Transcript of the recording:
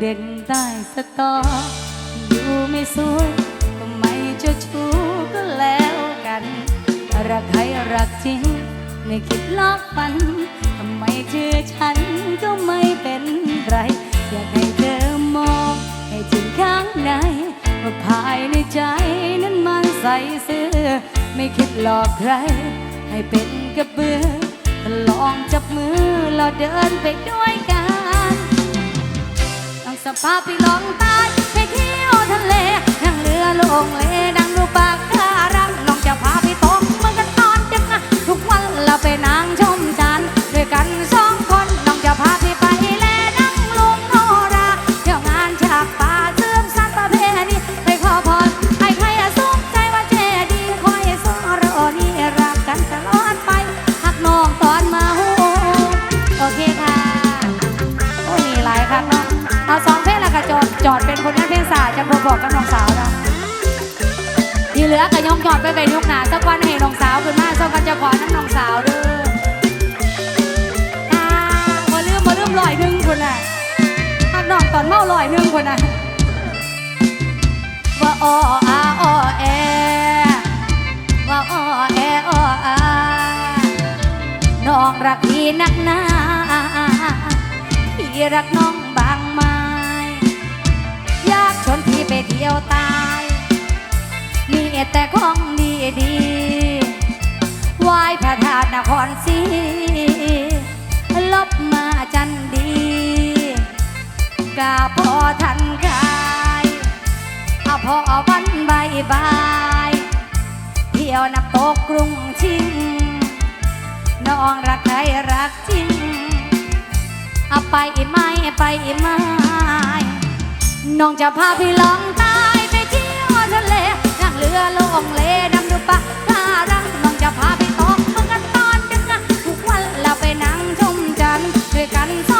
เด่นใต้สตอ อยู่ไม่สวยก็ไม่เจ้าชู้ก็แล้วกัน รักใครรักจริงไม่คิดลอกฟันทำไมเจอฉันก็ไม่เป็นไร อยากให้เธอมองให้ถึงข้างในว่าภายในใจนั้นมันใส่เสื้อ ไม่คิดหลอกใคร ให้เป็นกระเบือลองจับมือเราเดินไปด้วยกัน สภาพพี่ลองตาย บอกกับน้องสาวนะที่เหลือก็ย่อมจอดไปไปยุกหนาสักวันให้น้องสาวขึ้นมาสักวันจะขอน้ำน้องสาวเด้ออ่าบ่ลืมบ่ลืมลอยหนึ่งคนน่ะพักน้องตอนเมาลอยหนึ่งคนน่ะว่าอ้ออาอ้อแอว่าอ้อแออ้ออาน้องรักพี่นักหนาพี่รักน้องบ ไปเที่ยวตาย มีแต่ของดีดีไหว้พระธาตุนครศรีลบมาจันดีกาพอทันกายเอาพอวันบายบายเที่ยวนับตกกรุงชิงน้องรักใครรักจริงเอาไปไม่ไปไม่ น้องจะพาพี่ลองใตายไปเที่ยวทะเลนั่งเรือลงเลดำดูปะการังน้องจะพาพี่ตกเมื่อกันตอนดึกนะทุกวันเราไปนั่งชมจันทร์ด้วยกันสอง